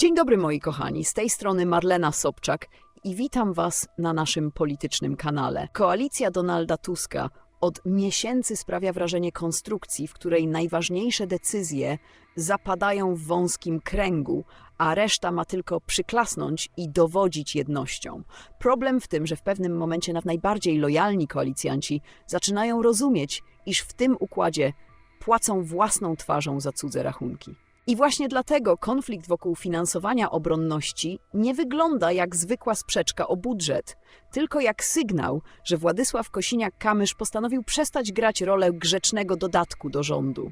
Dzień dobry moi kochani, z tej strony Marlena Sobczak i witam Was na naszym politycznym kanale. Koalicja Donalda Tuska od miesięcy sprawia wrażenie konstrukcji, w której najważniejsze decyzje zapadają w wąskim kręgu, a reszta ma tylko przyklasnąć i dowodzić jednością. Problem w tym, że w pewnym momencie nawet najbardziej lojalni koalicjanci zaczynają rozumieć, iż w tym układzie płacą własną twarzą za cudze rachunki. I właśnie dlatego konflikt wokół finansowania obronności nie wygląda jak zwykła sprzeczka o budżet, tylko jak sygnał, że Władysław Kosiniak-Kamysz postanowił przestać grać rolę grzecznego dodatku do rządu.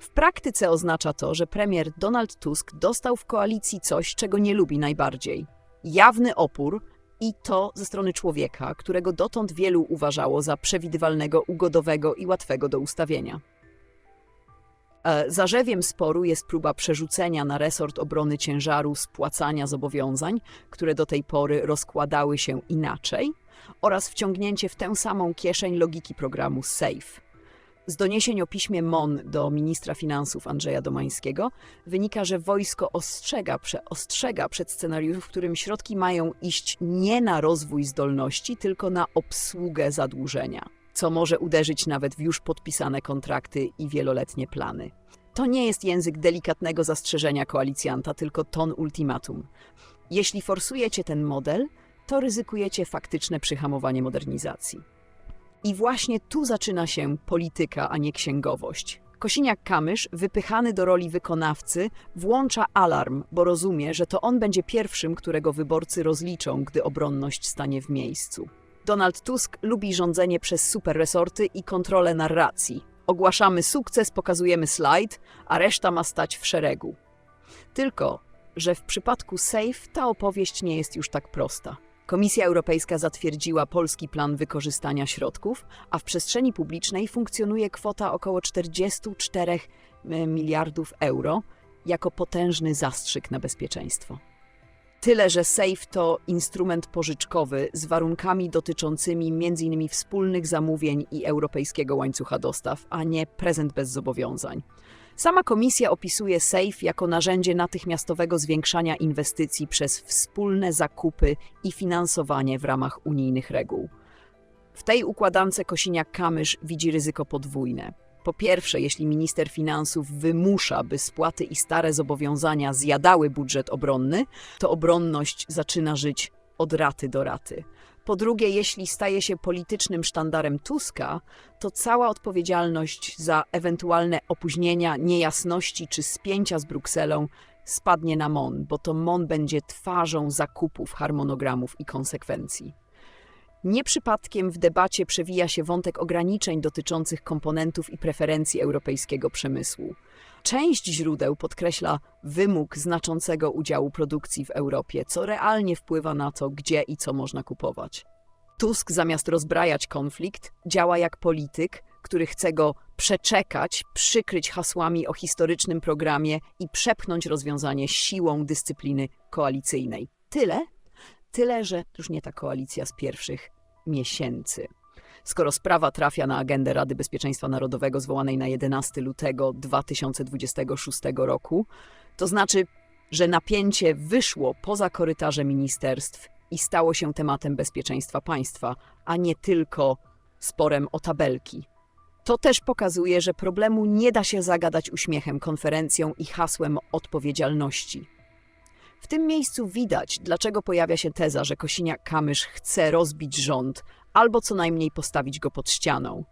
W praktyce oznacza to, że premier Donald Tusk dostał w koalicji coś, czego nie lubi najbardziej. Jawny opór i to ze strony człowieka, którego dotąd wielu uważało za przewidywalnego, ugodowego i łatwego do ustawienia. E, Zarzewiem sporu jest próba przerzucenia na resort obrony ciężaru spłacania zobowiązań, które do tej pory rozkładały się inaczej, oraz wciągnięcie w tę samą kieszeń logiki programu SAFE. Z doniesień o piśmie MON do ministra finansów Andrzeja Domańskiego wynika, że wojsko ostrzega, ostrzega przed scenariuszem, w którym środki mają iść nie na rozwój zdolności, tylko na obsługę zadłużenia co może uderzyć nawet w już podpisane kontrakty i wieloletnie plany. To nie jest język delikatnego zastrzeżenia koalicjanta, tylko ton ultimatum. Jeśli forsujecie ten model, to ryzykujecie faktyczne przyhamowanie modernizacji. I właśnie tu zaczyna się polityka, a nie księgowość. Kosiniak-Kamysz, wypychany do roli wykonawcy, włącza alarm, bo rozumie, że to on będzie pierwszym, którego wyborcy rozliczą, gdy obronność stanie w miejscu. Donald Tusk lubi rządzenie przez superresorty i kontrolę narracji. Ogłaszamy sukces, pokazujemy slajd, a reszta ma stać w szeregu. Tylko, że w przypadku SAFE ta opowieść nie jest już tak prosta. Komisja Europejska zatwierdziła polski plan wykorzystania środków, a w przestrzeni publicznej funkcjonuje kwota około 44 miliardów euro jako potężny zastrzyk na bezpieczeństwo. Tyle, że SAFE to instrument pożyczkowy z warunkami dotyczącymi m.in. wspólnych zamówień i europejskiego łańcucha dostaw, a nie prezent bez zobowiązań. Sama komisja opisuje SAFE jako narzędzie natychmiastowego zwiększania inwestycji przez wspólne zakupy i finansowanie w ramach unijnych reguł. W tej układance Kosiniak-Kamysz widzi ryzyko podwójne. Po pierwsze, jeśli minister finansów wymusza, by spłaty i stare zobowiązania zjadały budżet obronny, to obronność zaczyna żyć od raty do raty. Po drugie, jeśli staje się politycznym sztandarem Tuska, to cała odpowiedzialność za ewentualne opóźnienia, niejasności czy spięcia z Brukselą spadnie na MON, bo to MON będzie twarzą zakupów, harmonogramów i konsekwencji. Nie przypadkiem w debacie przewija się wątek ograniczeń dotyczących komponentów i preferencji europejskiego przemysłu. Część źródeł podkreśla wymóg znaczącego udziału produkcji w Europie, co realnie wpływa na to, gdzie i co można kupować. Tusk zamiast rozbrajać konflikt, działa jak polityk, który chce go przeczekać, przykryć hasłami o historycznym programie i przepchnąć rozwiązanie siłą dyscypliny koalicyjnej. Tyle, tyle, że już nie ta koalicja z pierwszych miesięcy. Skoro sprawa trafia na agendę Rady Bezpieczeństwa Narodowego zwołanej na 11 lutego 2026 roku, to znaczy, że napięcie wyszło poza korytarze ministerstw i stało się tematem bezpieczeństwa państwa, a nie tylko sporem o tabelki. To też pokazuje, że problemu nie da się zagadać uśmiechem, konferencją i hasłem odpowiedzialności. W tym miejscu widać, dlaczego pojawia się teza, że Kosiniak-Kamysz chce rozbić rząd albo co najmniej postawić go pod ścianą.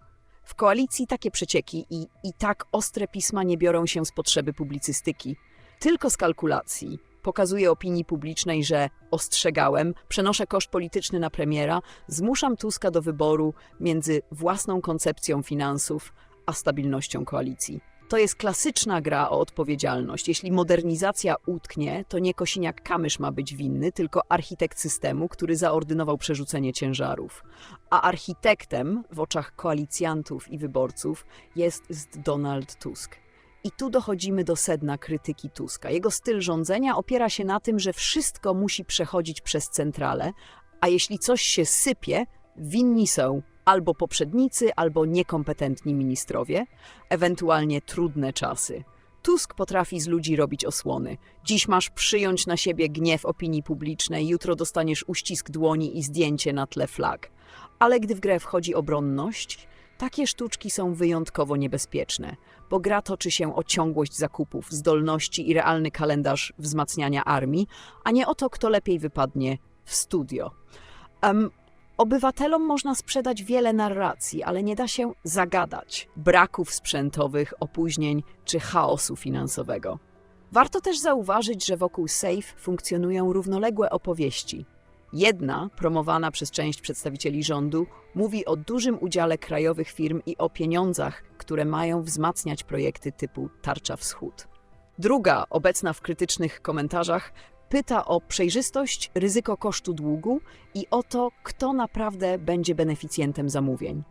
W koalicji takie przecieki i, i tak ostre pisma nie biorą się z potrzeby publicystyki, tylko z kalkulacji. Pokazuje opinii publicznej, że ostrzegałem, przenoszę koszt polityczny na premiera, zmuszam Tuska do wyboru między własną koncepcją finansów a stabilnością koalicji. To jest klasyczna gra o odpowiedzialność. Jeśli modernizacja utknie, to nie Kosiniak-Kamysz ma być winny, tylko architekt systemu, który zaordynował przerzucenie ciężarów. A architektem w oczach koalicjantów i wyborców jest Donald Tusk. I tu dochodzimy do sedna krytyki Tuska. Jego styl rządzenia opiera się na tym, że wszystko musi przechodzić przez centralę, a jeśli coś się sypie, winni są albo poprzednicy, albo niekompetentni ministrowie, ewentualnie trudne czasy. Tusk potrafi z ludzi robić osłony. Dziś masz przyjąć na siebie gniew opinii publicznej, jutro dostaniesz uścisk dłoni i zdjęcie na tle flag. Ale gdy w grę wchodzi obronność, takie sztuczki są wyjątkowo niebezpieczne, bo gra toczy się o ciągłość zakupów, zdolności i realny kalendarz wzmacniania armii, a nie o to, kto lepiej wypadnie w studio. Em, Obywatelom można sprzedać wiele narracji, ale nie da się zagadać braków sprzętowych, opóźnień czy chaosu finansowego. Warto też zauważyć, że wokół SAFE funkcjonują równoległe opowieści. Jedna, promowana przez część przedstawicieli rządu, mówi o dużym udziale krajowych firm i o pieniądzach, które mają wzmacniać projekty typu Tarcza Wschód. Druga, obecna w krytycznych komentarzach, pyta o przejrzystość, ryzyko kosztu długu i o to, kto naprawdę będzie beneficjentem zamówień.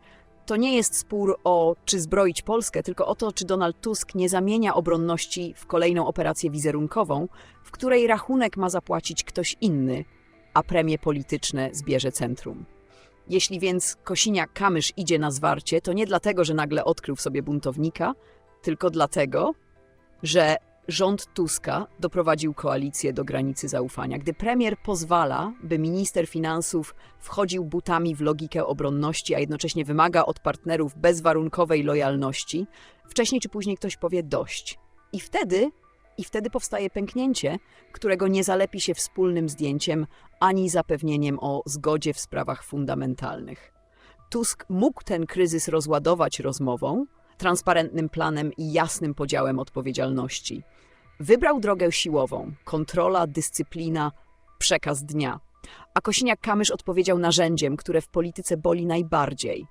To nie jest spór o czy zbroić Polskę, tylko o to, czy Donald Tusk nie zamienia obronności w kolejną operację wizerunkową, w której rachunek ma zapłacić ktoś inny, a premie polityczne zbierze centrum. Jeśli więc Kosiniak-Kamysz idzie na zwarcie, to nie dlatego, że nagle odkrył w sobie buntownika, tylko dlatego, że rząd Tuska doprowadził koalicję do granicy zaufania. Gdy premier pozwala, by minister finansów wchodził butami w logikę obronności, a jednocześnie wymaga od partnerów bezwarunkowej lojalności, wcześniej czy później ktoś powie dość. I wtedy, i wtedy powstaje pęknięcie, którego nie zalepi się wspólnym zdjęciem ani zapewnieniem o zgodzie w sprawach fundamentalnych. Tusk mógł ten kryzys rozładować rozmową, transparentnym planem i jasnym podziałem odpowiedzialności. Wybrał drogę siłową kontrola, dyscyplina, przekaz dnia. A Kosiniak-Kamysz odpowiedział narzędziem, które w polityce boli najbardziej.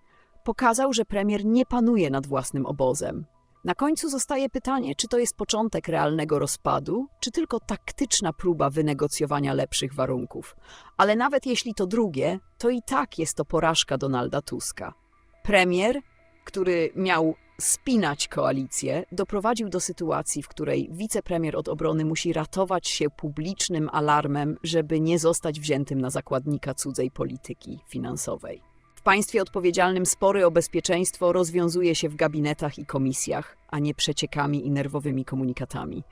Pokazał, że premier nie panuje nad własnym obozem. Na końcu zostaje pytanie, czy to jest początek realnego rozpadu, czy tylko taktyczna próba wynegocjowania lepszych warunków. Ale nawet jeśli to drugie, to i tak jest to porażka Donalda Tuska. Premier, który miał spinać koalicję, doprowadził do sytuacji, w której wicepremier od obrony musi ratować się publicznym alarmem, żeby nie zostać wziętym na zakładnika cudzej polityki finansowej. W państwie odpowiedzialnym spory o bezpieczeństwo rozwiązuje się w gabinetach i komisjach, a nie przeciekami i nerwowymi komunikatami.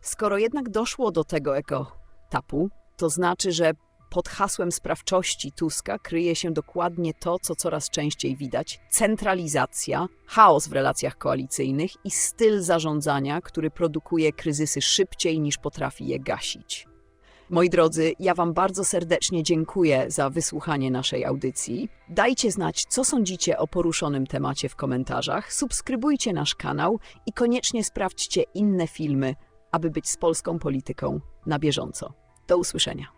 Skoro jednak doszło do tego eko-tapu, to znaczy, że pod hasłem sprawczości Tuska kryje się dokładnie to, co coraz częściej widać: centralizacja, chaos w relacjach koalicyjnych i styl zarządzania, który produkuje kryzysy szybciej niż potrafi je gasić. Moi drodzy, ja Wam bardzo serdecznie dziękuję za wysłuchanie naszej audycji. Dajcie znać, co sądzicie o poruszonym temacie w komentarzach, subskrybujcie nasz kanał i koniecznie sprawdźcie inne filmy, aby być z polską polityką na bieżąco. Do usłyszenia.